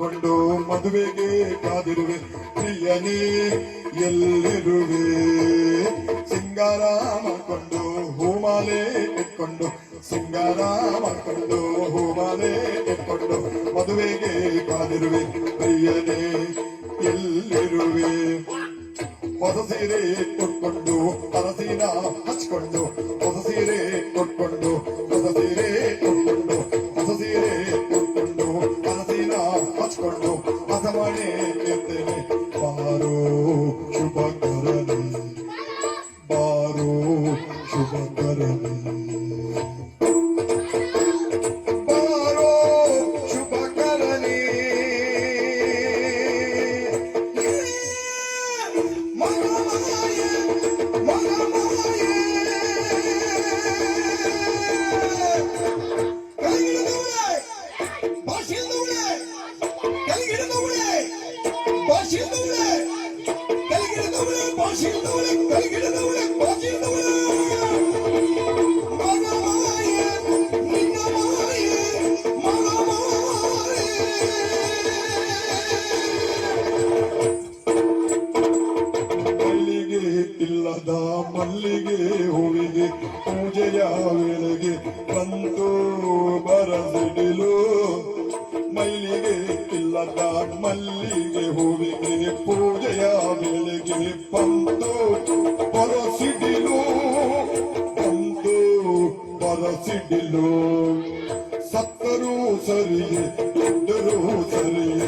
ಇಟ್ಕೊಂಡು ಮದುವೆಗೆ ಕಾದಿರುವೆ. ಪ್ರಿಯನೇ, ಎಲ್ಲಿರುವೆ? ಸಿಂಗಾರ ಮಾಡಿಕೊಂಡು ಹೂಮಾಲೆ ಇಟ್ಕೊಂಡು ಸಿಂಗಾರ ಮಾಡಿಕೊಂಡು ಹೂಮಾಲೆ ಇಟ್ಕೊಂಡು ಮದುವೆಗೆ ಕಾದಿರುವೆ. ಪ್ರಿಯನೇ, ಎಲ್ಲಿರುವೆ? ಹೊಸ ಸೀರೆ ಕೊಟ್ಕೊಂಡು ಅರಸಿನ ಹಚ್ಕೊಂಡು ಮಲ್ಲಿಗೆ ಇಲ್ಲದ ಮಲ್ಲಿಗೆ ಹೂವಿಗೆ ಪೂಜೆಯ ವೇಳೆಗೆ ಬಂತು ಬರಸಿಡಿಲು ಪೂಜೆಯ ವೇಳೆಗೆ ಬಂತು ಬರಸಿಡಿಲು ಬಂತು ಬರಸಿಡಿಲು ಸತ್ತರೂ ಸರಿಯೇ ಇದ್ದರೂ ಸರಿಯೇ